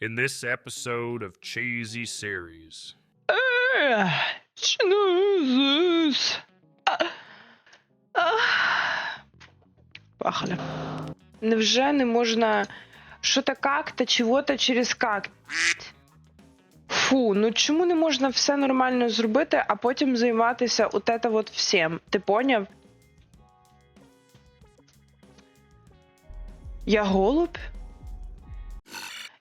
In this episode of Cheesy Series. Снизис. Пахали. Невже не можна що-то как-то, чого-то через как? Фу, ну чому не можна все нормально зробити, а потім займатися от это вот всім? Ти поняв? Я голуб?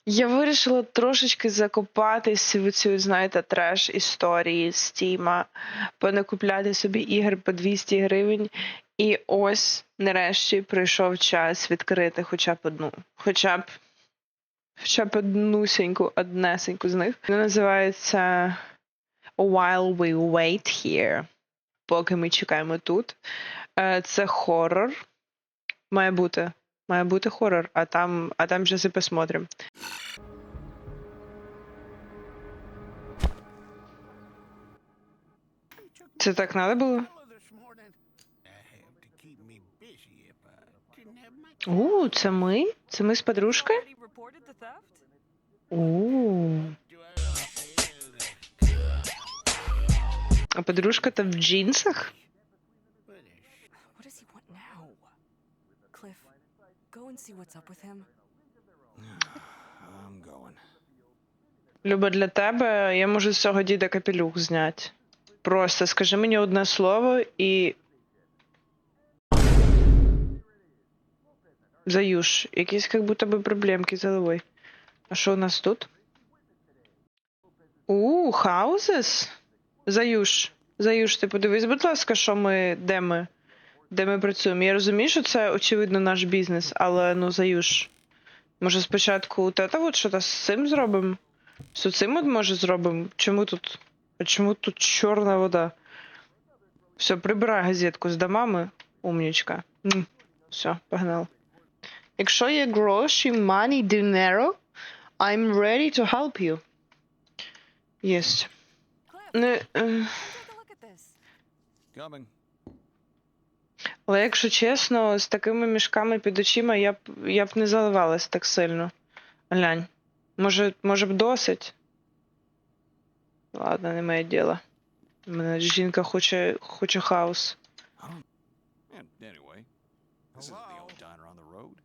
Я вирішила трошечки закопатись в цю, знаєте, треш історії з Тіма, понакупляти собі ігр по 200 гривень. І ось нарешті прийшов час відкрити хоча б одну. Хоча б хоча б однусеньку, однесеньку з них. Вона називається While We Wait Here. Поки ми чекаємо тут. Е, Це хорор. Має бути. Має бути хорор, а там, а там зараз і посмотрим. Це так надо було? У, це ми? Це ми з подружкою? У. А подружка то в джинсах? Люба, для тебе я можу з цього діда капелюх зняти. Просто скажи мені одне слово і. Заюш, якісь як будто би проблемки з головою. А що у нас тут? У, хаузес? Заюш. Заюш, ти подивись, будь ласка, що ми, де ми? Де ми працюємо? Я розумію, що це очевидно наш бізнес, але ну заюш. Може спочатку от це от що-то з цим зробимо? З цим от може зробимо? Чому тут? А чому тут чорна вода? Все, прибирай газетку з домами, умнічка. Все, погнали. Якщо є гроші, money, dinero, I'm ready to help you. Єсть. Не, е, at this. Coming. але якщо чесно, з такими мішками під очима я б, я б не заливалась так сильно. Глянь. Може, може б досить? Ладно, не моє діло. У мене жінка хоче, хоче хаос. I don't. Yeah, anyway, this isn't the only diner on the road.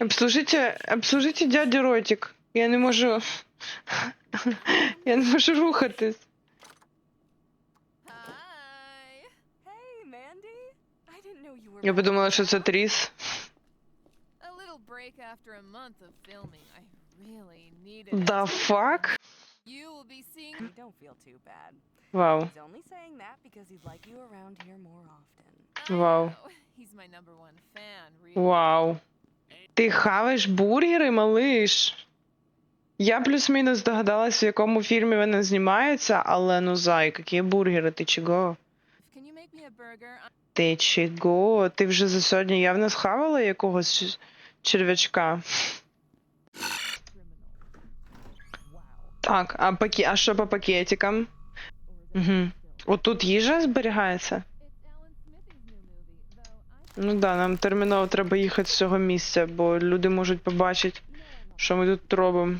Обслужите, обслужите дядю ротик. Я не можу. Я не можу рухатись. Hi. Hey, Mandy. I didn't know you were. Я back. подумала, що це тріс. A little You will be seeing don't feel too bad. Вау. He's only saying that because he'd like you around here more often. I Wow. know. He's my number one fan, really. Вау. Ти хаваєш бургери, малиш? Я плюс-мінус здогадалась, в якому фільмі вона знімається, але ну зай, які бургери, ти чого? Can you make me a burger? I'm Ти чого? Ти вже за сьогодні явно схавала якогось черв'ячка? Так, а пакі... а що по пакетикам? Угу. Отут їжа зберігається? Ну да, нам терміново треба їхати з цього місця, бо люди можуть побачити, що ми тут робимо.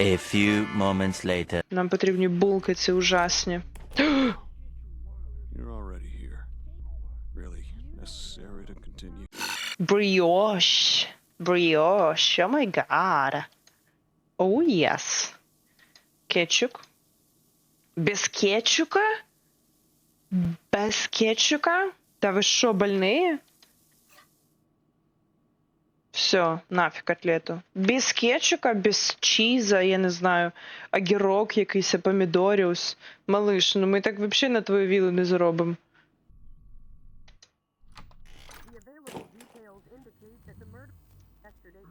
A few moments later. Нам потрібні булки ці ужасні. You're already here. Really necessary Оу, єс. Кетчуп. Без кетчука? Без кетчука? Та ви що, больні? Все, нафіг котлету. Без кетчука, без чіза, я не знаю, огірок якийсь, помідоріус. Малиш, ну ми так взагалі на твою вілу не заробимо.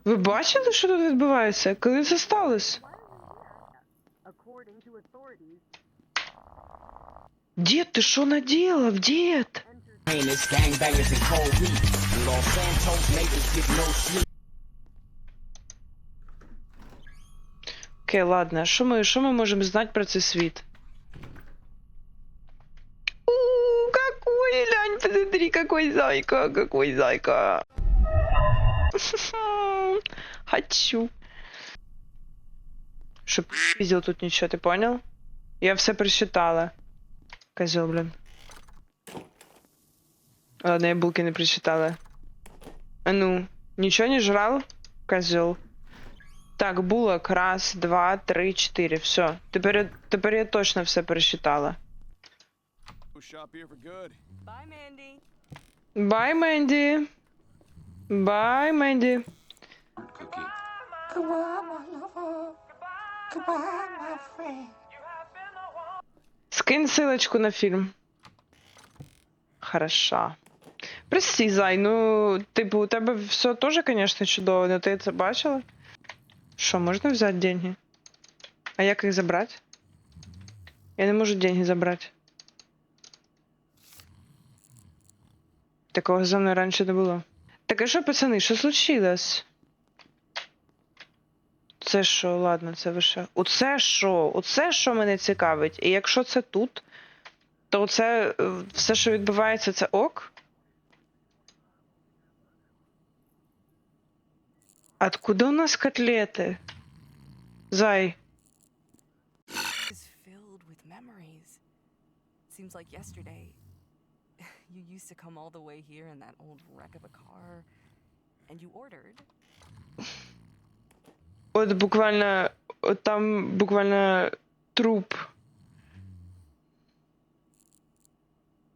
Ви бачили, що тут відбувається? Коли це сталося? Дід, ти що наделав, дід? Heinous gangbangers and cold heat. Los Santos neighbors get no sleep. Окей, ладно, що ми, що ми можемо знати про цей світ? У, какой, Лянь, посмотри, какой зайка, какой зайка. Хочу. Чтоб пиздил тут ничего, ты понял? Я все просчитала. Козел, блин. Ладно, я булки не прочитала. А ну, ничего не жрал? Козел. Так, булок. Раз, два, три, чотири. Все. Тепер, я- тепер я точно все пересчитала. We'll shop Бай, Менді. Бай, Менді. Скинь ссылочку на фильм. Хорошо. Прости, Зай, ну, типу, у тебе все теж, конечно, чудово, но ти це бачила? Що, можна взяти деньги? А як їх забрати? Я не можу деньги забрати. Такого за мною раніше не було. Так а що, пацани, що случилось? Це що, ладно, це вище. Оце що? Оце що мене цікавить. І якщо це тут, то це е, все, що відбувається, це ок? Откуда у нас котлети? Зай. Seems like yesterday. You used to come all the way here in that old wreck of a car, and you ordered. От буквально, там буквально труп.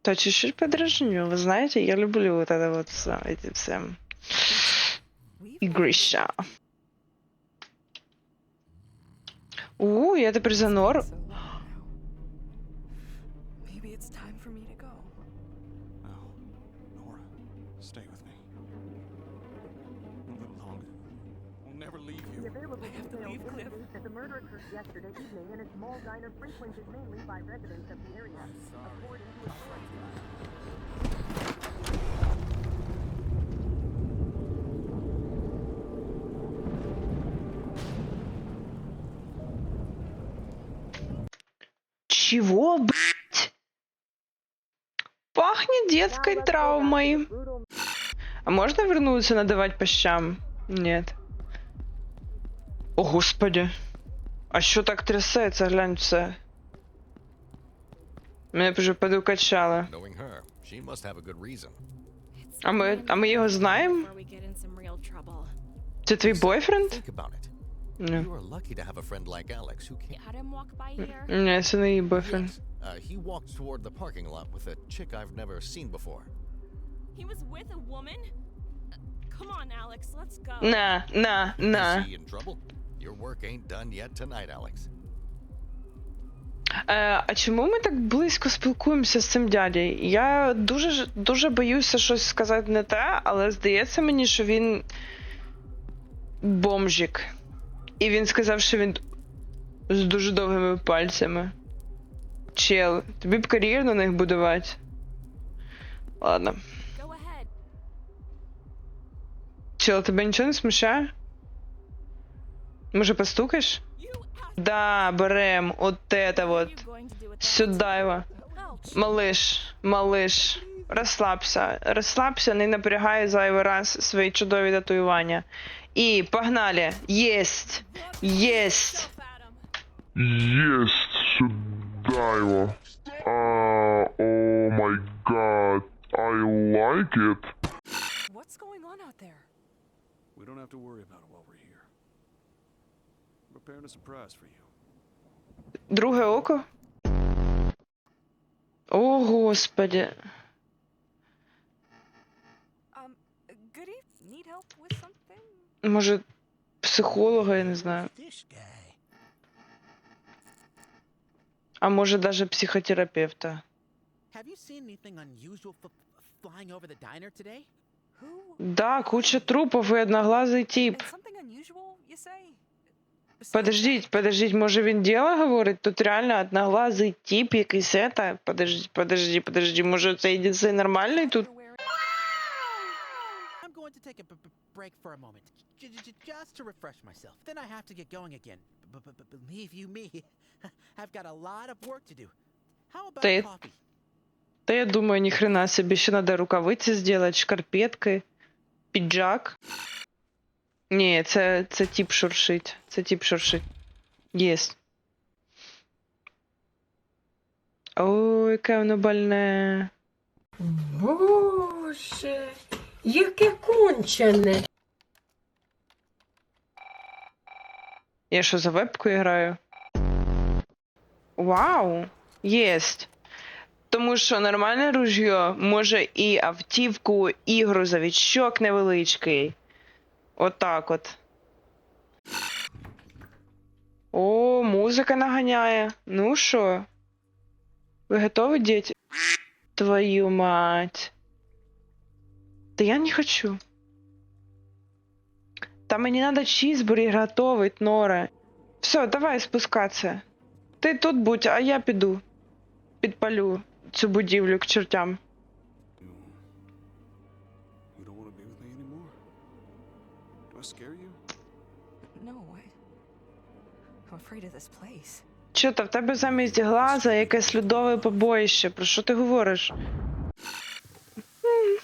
То чуть-чуть подражню. Вы знаете, я люблю вот это вот все, эти все We've игрища. У, я тепер за have to leave Cliff. that the murder occurred yesterday evening in a small diner frequented mainly by residents of the area. According to a Чего, блять? Пахнет детской травмой. А можно вернуться надавать по щам? Нет. О, господи. А що так трясеться, глянь це. Мене вже reason. А ми, а ми його знаємо? Це твій бойфренд? Ні. Ні, це не її бойфренд. Uh, he walked toward the parking lot with a chick I've never seen before. He was with a woman? Uh, Come on, Alex, let's go. На, на, на. Is he in trouble? Your work ain't done yet tonight, Alex. Е, а чому ми так близько спілкуємося з цим дядею? Я дуже ж- дуже боюся щось сказати не те, але здається мені, що він бомжик. І він сказав, що він з дуже довгими пальцями. Чел, тобі б кар'єр на них будувати. Ладно. Чел, тебе нічого не смущає? Може, постукаєш? Да, берем. Вот. with that? Сюда його. Welch. Малиш, малиш, розслабся, розслабся, не напрягай зайвий раз свої чудові татуювання. І погнали! Єсть! Єсть! Есть сюда его. А, о май гад. I like it. What's going on out there? We don't have to worry about it while we're here. I'm preparing a surprise for you. Друге око? О, господи. Um, Goody, need help with something? Може, психолога, я не знаю. А може, даже психотерапевта. Have you seen anything unusual f- flying over the diner today? Who? Да, куча трупов і одноглазий тип. Подождіть, подождіть, може він діло говорить? Тут реально одноглазий тип якийсь это. Подожди, подожди, подожди, може це єдиний нормальний тут? going to take a break for a moment, j- j- j- just to refresh myself. Then I have to get going again. B- b- b- believe you me, I've got a lot of work to do. How about coffee? Та я думаю, ні хрена собі ще надо рукавиці зробити, шкарпетки, піджак. Ні, це, це тіп шуршить. Це тіп шуршить. Єсть. Ой, яке воно больне. Боже, яке кончене. Я що за вебкою граю? Вау! Єсть. Тому що нормальне ружьо може і автівку, і грузовичок невеличкий. Отак от. О, музика наганяє. Ну що? Ви готові, діти? Твою мать. Да я не хочу. Та мені надо чізбургер готовить, Нора. Все, давай спускатися. Ти тут будь, а я піду. Підпалю цю будівлю к чертям. Чо, та в тебе замість глаза якесь льодове побоїще. Про що ти говориш?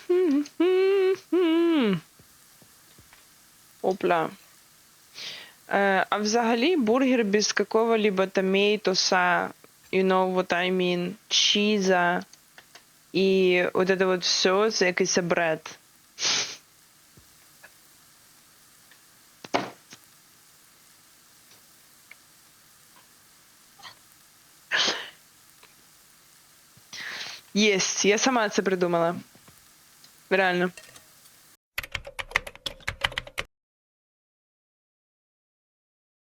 Опля. Е, а взагалі бургер без какого-либо томейтоса, you know what I mean, чіза і от это вот все, це якийсь бред. Єсть, я сама це придумала. Реально.